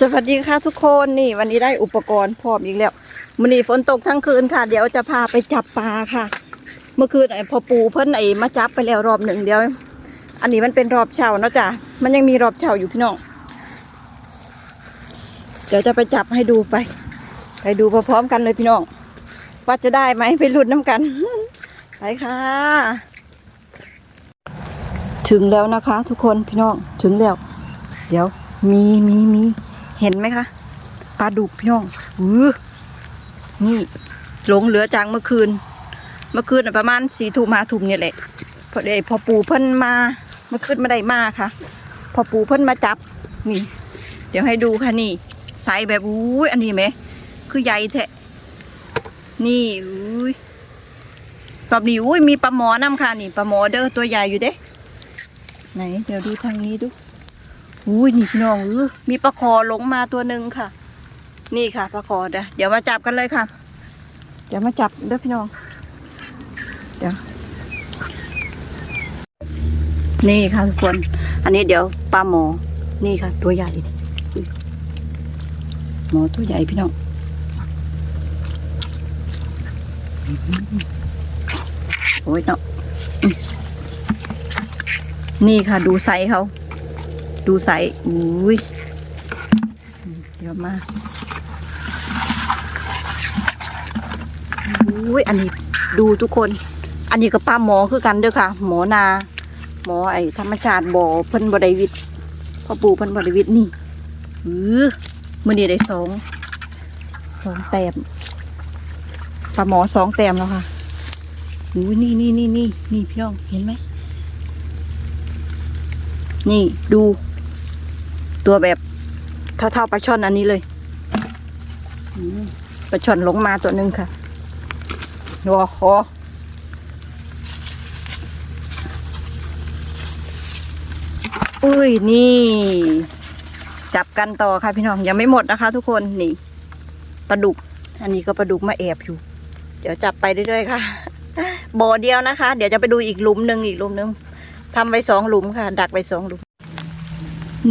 สวัสดีค่ะทุกคนนี่ วันนี้ได้อุปกรณ์พร้อมอีกแล้วมันนี้ฝนตกทั้งคืนค่ะ เดี๋ยวจะพาไปจับปลาค่ะ เมื่อคืนไอ้พอปูเพิ่นไอ้มาจับไปแล้วรอบหนึ่งเดียว อันนี้มันเป็นรอบเช้าเนาะจ้ะมันยังมีรอบเช้าอยู่พี่น้องเดี๋ยวจะไปจับให้ดูไป ไปดูพร้อมๆกันเลยพี่น้องว่าจะได้ไหมไปลุ้นน้ำกันไปค่ะ ถึงแล้วนะคะ ทุกคนพี่น้องถึงแล้ว เดี๋ยวมีมีมี เห็นไหมคะปลาดุกพี่น้องอือนี่หลงเหลือจากเมื่อคืน เมื่อคืนน่ะประมาณสี่ทุ่มห้าทุ่มเนี่ยแหละพอได้พอปูเพิ่นมาเมื่อคืนม่ได้มาค่ะ พอปูเพิ่นมาจับนี่ เดี๋ยวให้ดูค่ะนี่ไซส์แบบอุ้ยอันนี้ไหม คือใหญ่แท้นี่อุ้ยรอบนี้อุ้ยมีปลาหมอน้ำค่ะนี่ปลาหมอเด้อตัวใหญ่อยู่เด้ไหนเดี๋ยวดูทางนี้ดู อุ้ยนี่พี่น้องเออมีปลาคอหลงมาตัวหนึ่งค่ะ นี่ค่ะปลาคอเดี๋ยวเดี๋ยวมาจับกันเลยค่ะ เดี๋ยวมาจับเด้อพี่น้อง เดี๋ยว นี่ค่ะทุกคน อันนี้เดี๋ยวปลาหมอ นี่ค่ะ ตัวใหญ่ หมอตัวใหญ่พี่น้องโอ้ยเนาะนี่ค่ะดูไซส์เขา ดูใสอุ้ยเดี๋ยวมาอุ้ยอันนี้ดูทุกคน อันนี้ก็ป้าหมอคือกันเด้อค่ะ หมอนา หมอไอ้ธรรมชาติบ่อเพิ่นบไดวิทย์พ่อปู่เพิ่นบไดวิทย์นี่เออมื่อนี้ได้สองสองแต้มปลาหมอสองแต้มแล้วค่ะอุ้ยนี่นี่นี่นี่นี่พี่น้องเห็นไหมนี่ดู ตัวแบบเท่าๆปลาช่อนอันนี้เลยปลาช่อนลงมาตัวหนึ่งค่ะโอ้โหอุ้ยนี่ จับกันต่อค่ะพี่น้องยังไม่หมดนะคะ ทุกคนนี่ปลาดุก อันนี้ก็ปลาดุกมาแอบอยู่ เดี๋ยวจับไปเรื่อยๆค่ะบ่อเดียวนะคะ เดี๋ยวจะไปดูอีกหลุมหนึ่งอีกหลุมหนึ่งทำไว้สองหลุมค่ะ ดักไว้สองหลุม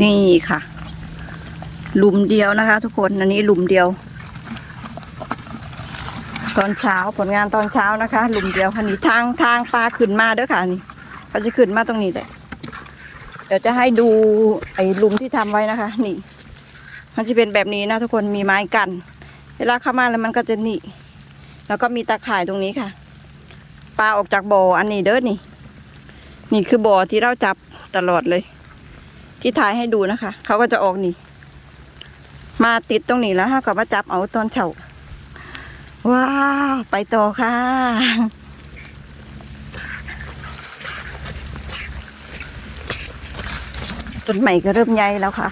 นี่ค่ะ หลุมเดียวนะคะ ทุกคนอันนี้หลุมเดียว ตอนเช้าผลงานตอนเช้านะคะ หลุมเดียวค่ะนี่ทางทางปลาขึ้นมาเด้อค่ะนี่เขาจะขึ้นมาตรงนี้แหละเดี๋ยวจะให้ดูไอ้หลุมที่ทำไว้นะคะ นี่ มันจะเป็นแบบนี้นะ ทุกคนมีไม้กัน เวลาเข้ามาแล้วมันก็จะนี่ แล้วก็มีตาข่ายตรงนี้ค่ะปลาออกจากบ่ออันนี้เด้อนี่ นี่คือบ่อที่เราจับตลอดเลย ที่ถ่ายให้ดูนะคะ เขาก็จะออกนี่ มาติดตรงนี้แล้วค่ะก็มาจับเอาตอนเช้าว้าวไปต่อค่ะ ต้นใหม่ก็เริ่มใหญ่แล้วค่ะ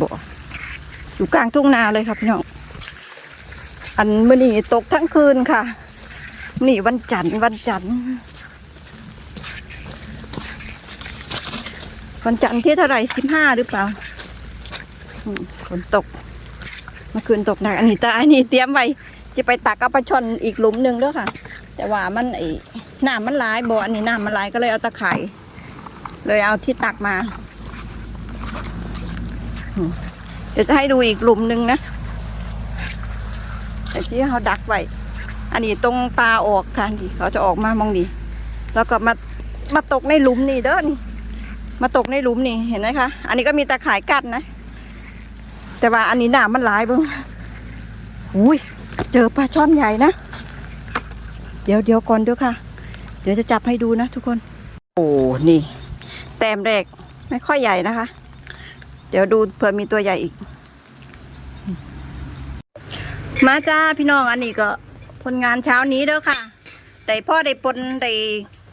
บ่อยู่กลางทุ่งนาเลยครับพี่น้องอันมื่อนี้ตกทั้งคืนค่ะ นี่วันจันทร์วันจันทร์ วันจันทร์ที่เท่าไหร่สิบห้าหรือเปล่าฝนตก เมื่อคืนตกหนักอันนี้ตาอันนี้เตรียมไว้จะไปตักเอาปลาช่อนอีกหลุมหนึ่งด้วยค่ะ แต่ว่ามันไอ้น้ำมันร้ายบ่ออันนี้น้ำมันร้ายก็เลยเอาตะไคร่เลยเอาที่ตักมา เดี๋ยวจะให้ดูอีกหลุมหนึ่งนะแต่ที่เขาดักไว้อันนี้ตรงปลาออกค่ะนี่เขาจะออกมามองนี่แล้วก็มามาตกในหลุมนี่เด้อนี่ มาตกในหลุมนี่เห็นไหมคะ อันนี้ก็มีตะข่ายกั้นะ แต่ว่าอันนี้หนามันหลายเบ้างอุ้ยเจอปลาช่อนใหญ่นะ เดี๋ยวเดี๋ยวก่อนเดี๋ยค่ะ เดี๋ยวจะจับให้ดูนะทุกคน โอ้นี่ แต้มแรกไม่ค่อยใหญ่นะคะ เดี๋ยวดูเผื่อมีตัวใหญ่อีก มาจ้าพี่น้องอันนี้ก็ผลงานเช้านี้เด้อค่ะ แต่พ่อได้ปนได้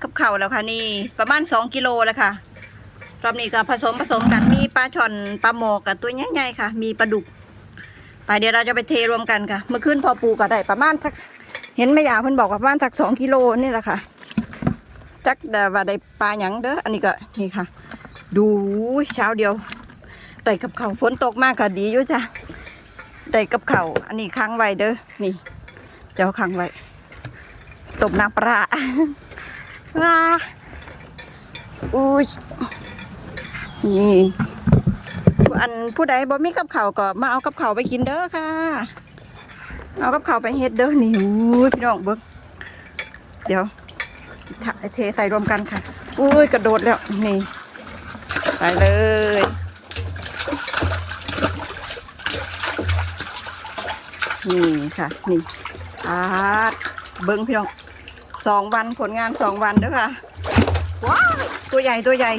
กับเข่าแล้วค่ะนี่ ประมาณสองกิโลแล้วค่ะ รอบนี้ก็ผสมผสมกันมีปลาช่อนปลาหมอกับตัวใหญ่ๆค่ะ มีปลาดุกไปเดี๋ยวเราจะไปเทรวมกันค่ะ เมื่อคืนพอปูก็ได้ประมาณสัก เห็นแม่ยาวเพิ่นบอกว่าประมาณสักสองกิโลนี่แหละค่ะ จักแต่ว่าได้ปลาหยังเด้ออันนี้ก็นี่ค่ะ ดูเช้าเดียวได้กับเขาฝนตกมากก็ดีอยู่จ้ะได้กับเขาอันนี้ค้างไว้เด้อนี่เดี๋ยวค้างไว้ตบน้ำปลาว้าอุ้ นี่ผู้อันผู้ใดบ่มีกับเขาก็มาเอากับเขาไปกินเด้อค่ะ เอากับเขาไปเฮ็ดเด้อนี่อุ้ยพี่น้องเบิ่งเดี๋ยวเทใส่รวมกันค่ะ อุ้ยกระโดดแล้วนี่ไปเลยนี่ค่ะนี่อาดเบิ้งพี่น้องสองวันผลงานสองวันเด้อค่ะว้าวตัวใหญ่ตัวใหญ่